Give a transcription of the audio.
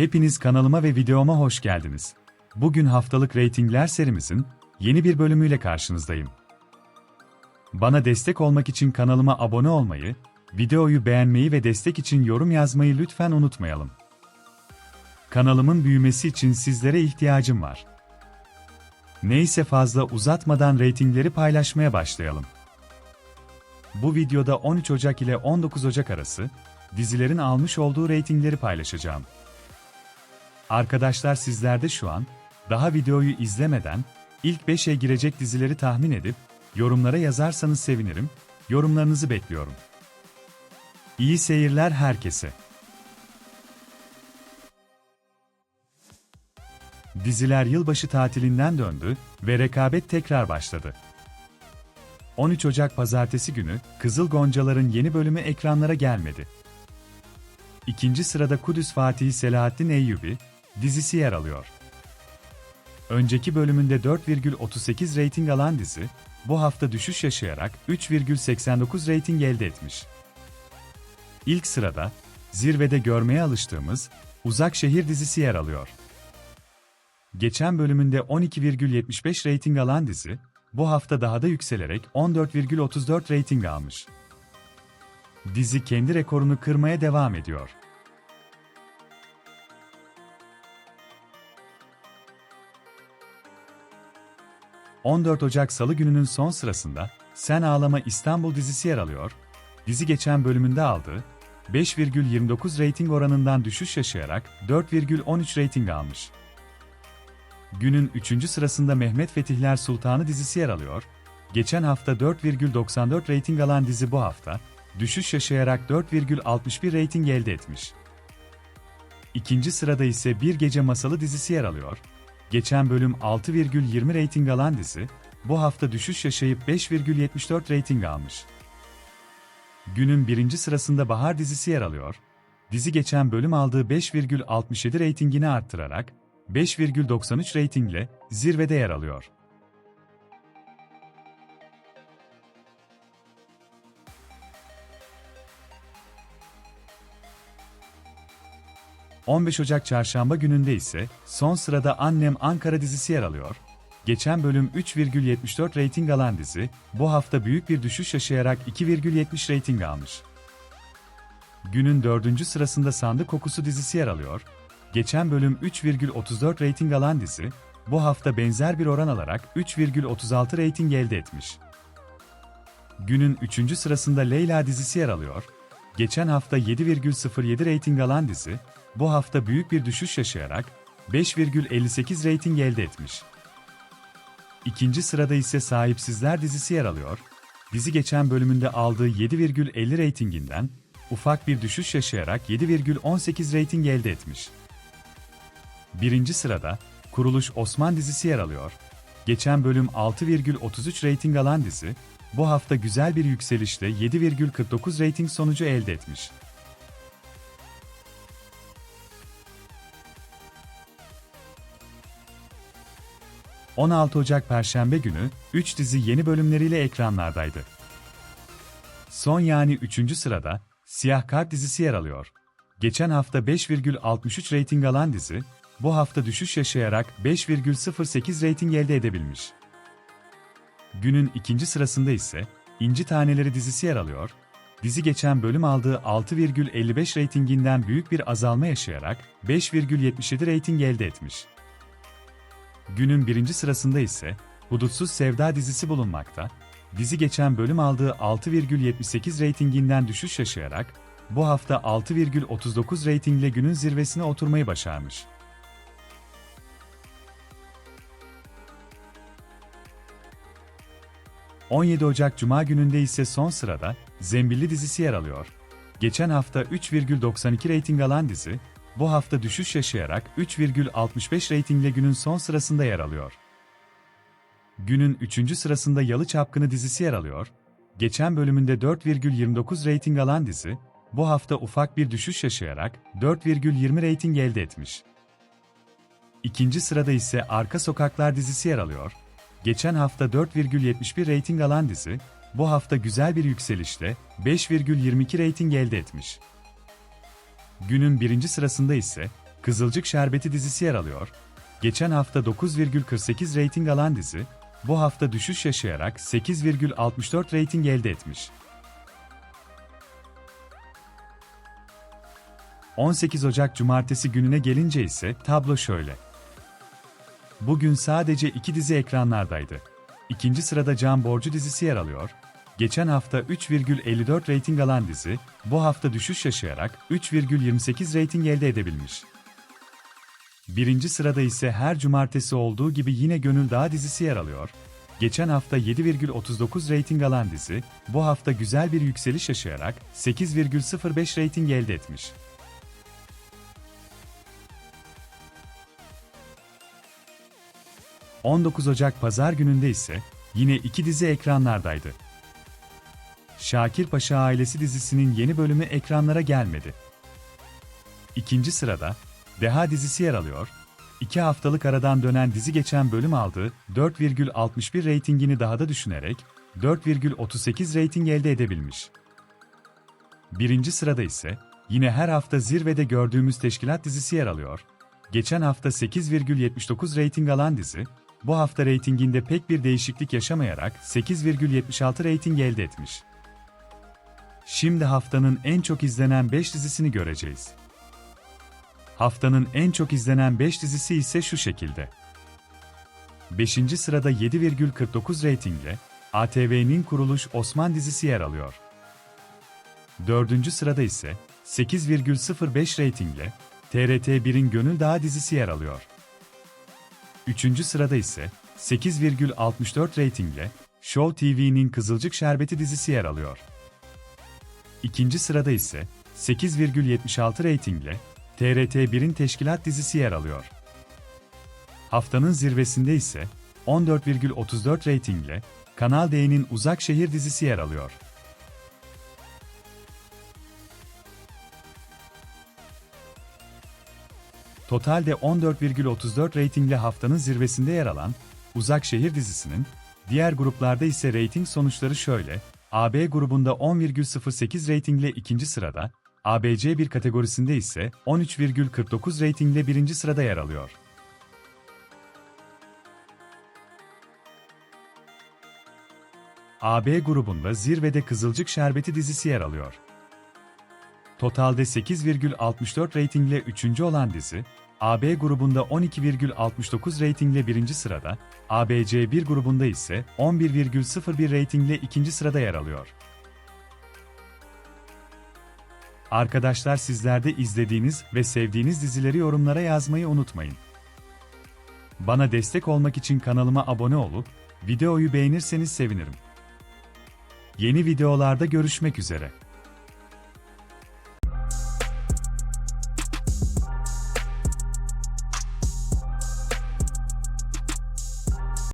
Hepiniz kanalıma ve videoma hoş geldiniz. Bugün haftalık reytingler serimizin yeni bir bölümüyle karşınızdayım. Bana destek olmak için kanalıma abone olmayı, videoyu beğenmeyi ve destek için yorum yazmayı lütfen unutmayalım. Kanalımın büyümesi için sizlere ihtiyacım var. Neyse fazla uzatmadan reytingleri paylaşmaya başlayalım. Bu videoda 13 Ocak ile 19 Ocak arası dizilerin almış olduğu reytingleri paylaşacağım. Arkadaşlar sizler de şu an daha videoyu izlemeden ilk 5'e girecek dizileri tahmin edip yorumlara yazarsanız sevinirim. Yorumlarınızı bekliyorum. İyi seyirler herkese. Diziler yılbaşı tatilinden döndü ve rekabet tekrar başladı. 13 Ocak pazartesi günü Kızıl Goncalar'ın yeni bölümü ekranlara gelmedi. İkinci sırada Kudüs Fatihi Selahattin Eyyubi dizisi yer alıyor. Önceki bölümünde 4,38 reyting alan dizi, bu hafta düşüş yaşayarak 3,89 reyting elde etmiş. İlk sırada, zirvede görmeye alıştığımız Uzak Şehir dizisi yer alıyor. Geçen bölümünde 12,75 reyting alan dizi, bu hafta daha da yükselerek 14,34 reyting almış. Dizi kendi rekorunu kırmaya devam ediyor. ...14 Ocak Salı gününün son sırasında Sen Ağlama İstanbul dizisi yer alıyor. Dizi geçen bölümünde aldığı 5,29 reyting oranından düşüş yaşayarak 4,13 reyting almış. Günün 3. sırasında Mehmet Fetihler Sultanı dizisi yer alıyor. Geçen hafta 4,94 reyting alan dizi bu hafta, düşüş yaşayarak 4,61 reyting elde etmiş. İkinci sırada ise Bir Gece Masalı dizisi yer alıyor. Geçen bölüm 6,20 reyting alan dizi, bu hafta düşüş yaşayıp 5,74 reyting almış. Günün birinci sırasında Bahar dizisi yer alıyor. Dizi geçen bölüm aldığı 5,67 reytingini arttırarak 5,93 reytingle zirvede yer alıyor. ...15 Ocak Çarşamba gününde ise son sırada Annem Ankara dizisi yer alıyor. Geçen bölüm 3,74 reyting alan dizi, bu hafta büyük bir düşüş yaşayarak 2,70 reyting almış. Günün dördüncü sırasında Sandık Kokusu dizisi yer alıyor. Geçen bölüm 3,34 reyting alan dizi, bu hafta benzer bir oran alarak 3,36 reyting elde etmiş. Günün üçüncü sırasında Leyla dizisi yer alıyor. Geçen hafta 7,07 reyting alan dizi, bu hafta büyük bir düşüş yaşayarak 5,58 reyting elde etmiş. İkinci sırada ise Sahipsizler dizisi yer alıyor. Dizi geçen bölümünde aldığı 7,50 reytinginden ufak bir düşüş yaşayarak 7,18 reyting elde etmiş. Birinci sırada Kuruluş Osman dizisi yer alıyor. Geçen bölüm 6,33 reyting alan dizi, bu hafta güzel bir yükselişle 7,49 reyting sonucu elde etmiş. ...16 Ocak Perşembe günü 3 dizi yeni bölümleriyle ekranlardaydı. Son yani 3. sırada Siyah Kart dizisi yer alıyor. Geçen hafta 5,63 reyting alan dizi, bu hafta düşüş yaşayarak 5,08 reyting elde edebilmiş. Günün ikinci sırasında ise İnci Taneleri dizisi yer alıyor. Dizi geçen bölüm aldığı 6,55 reytinginden büyük bir azalma yaşayarak 5,77 reyting elde etmiş. Günün birinci sırasında ise Hudutsuz Sevda dizisi bulunmakta. Dizi geçen bölüm aldığı 6,78 reytinginden düşüş yaşayarak bu hafta 6,39 reytingle günün zirvesine oturmayı başarmış. ...17 Ocak Cuma gününde ise son sırada Zembilli dizisi yer alıyor. Geçen hafta 3,92 reyting alan dizi, bu hafta düşüş yaşayarak 3,65 reytingle günün son sırasında yer alıyor. Günün 3. sırasında Yalı Çapkını dizisi yer alıyor. Geçen bölümünde 4,29 reyting alan dizi, bu hafta ufak bir düşüş yaşayarak 4,20 reyting elde etmiş. İkinci sırada ise Arka Sokaklar dizisi yer alıyor. Geçen hafta 4,71 reyting alan dizi, bu hafta güzel bir yükselişle 5,22 reyting elde etmiş. Günün birinci sırasında ise Kızılcık Şerbeti dizisi yer alıyor. Geçen hafta 9,48 reyting alan dizi, bu hafta düşüş yaşayarak 8,64 reyting elde etmiş. 18 Ocak Cumartesi gününe gelince ise tablo şöyle. Bugün sadece iki dizi ekranlardaydı. İkinci sırada Can Borcu dizisi yer alıyor. Geçen hafta 3,54 reyting alan dizi, bu hafta düşüş yaşayarak 3,28 reyting elde edebilmiş. Birinci sırada ise her cumartesi olduğu gibi yine Gönül Dağı dizisi yer alıyor. Geçen hafta 7,39 reyting alan dizi, bu hafta güzel bir yükseliş yaşayarak 8,05 reyting elde etmiş. 19 Ocak Pazar gününde ise yine iki dizi ekranlardaydı. Şakir Paşa Ailesi dizisinin yeni bölümü ekranlara gelmedi. İkinci sırada Deha dizisi yer alıyor. İki haftalık aradan dönen dizi geçen bölüm aldığı 4,61 reytingini daha da düşünerek 4,38 reyting elde edebilmiş. Birinci sırada ise yine her hafta zirvede gördüğümüz teşkilat dizisi yer alıyor. Geçen hafta 8,79 reyting alan dizi, bu hafta reytinginde pek bir değişiklik yaşamayarak 8,76 reyting elde etmiş. Şimdi haftanın en çok izlenen 5 dizisini göreceğiz. Haftanın en çok izlenen 5 dizisi ise şu şekilde. 5. sırada 7,49 reytingle ATV'nin kuruluş Osman dizisi yer alıyor. 4. sırada ise 8,05 reytingle TRT1'in Gönül Dağı dizisi yer alıyor. 3. sırada ise 8,64 reytingle Show TV'nin Kızılcık Şerbeti dizisi yer alıyor. İkinci sırada ise 8,76 reytingle TRT1'in Teşkilat dizisi yer alıyor. Haftanın zirvesinde ise 14,34 reytingle Kanal D'nin Uzak Şehir dizisi yer alıyor. Totalde 14,34 reytingle haftanın zirvesinde yer alan Uzak Şehir dizisinin, diğer gruplarda ise reyting sonuçları şöyle, AB grubunda 10,08 reytingle ikinci sırada, ABC bir kategorisinde ise 13,49 reytingle birinci sırada yer alıyor. AB grubunda zirvede Kızılcık Şerbeti dizisi yer alıyor. Totalde 8,64 reytingle 3. olan dizi, AB grubunda 12,69 reytingle 1. sırada, ABC 1 grubunda ise 11,01 reytingle 2. sırada yer alıyor. Arkadaşlar sizler de izlediğiniz ve sevdiğiniz dizileri yorumlara yazmayı unutmayın. Bana destek olmak için kanalıma abone olup, videoyu beğenirseniz sevinirim. Yeni videolarda görüşmek üzere.